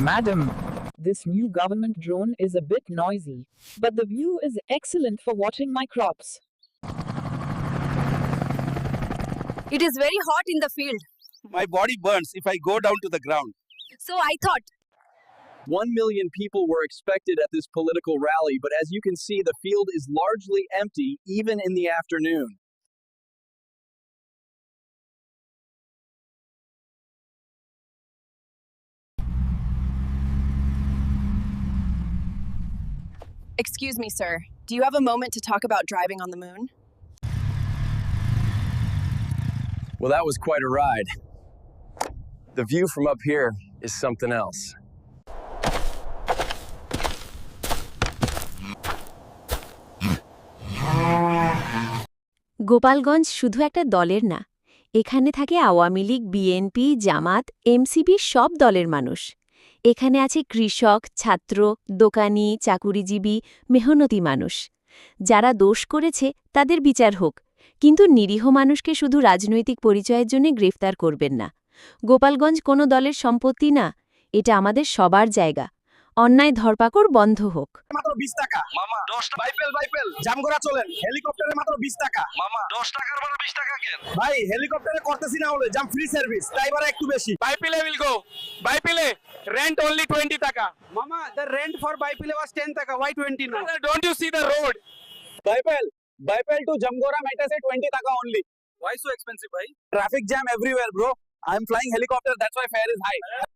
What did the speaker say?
Madam, this new government drone is a bit noisy, but the view is excellent for watching my crops. It is very hot in the field. My body burns if I go down to the ground. So I thought, One million people were expected at this political rally, but as you can see, the field is largely empty even in the afternoon. Excuse me, sir. Do you have a moment to talk about driving on the moon? Well, that was quite a ride. The view from up here is something else. Gopalganj শুধু একটা দলের না এখানে থাকে Awami League BNP Jamaat MCB সব দলের মানুষ এখানে আছে কৃষক ছাত্র দোকানি চাকুরিজীবী মেহনতি মানুষ। যারা দোষ করেছে তাদের বিচার হোক। কিন্তু নিরীহ মানুষকে শুধু রাজনৈতিক পরিচয়ের জন্য গ্রেফতার করবেন না। গোপালগঞ্জ কোনো দলের সম্পত্তি না এটা আমাদের সবার জায়গা। অন্যায় ধরপাকড় বন্ধ হোক। মাত্র বিশ টাকা। মামা দশ বাইপেল বাইপেল জাম চলেন। হেলিকপ্টারে মাত্র বিশ টাকা। মামা দশ টাকার বিশ টাকা কেন? ভাই হেলিকপ্টারে করতেছি না হলে জাম ফ্রি সার্ভিস এবারে একটু বেশি। Rent only 20 taka. Mama, the rent for Baipale was 10 taka. Why 20 now? Sir, don't you see the road? Baipal, Baipal to Jamgora matters at 20 taka only. Why so expensive, bhai? Traffic jam everywhere, bro. i am flying helicopter, that's why fare is high.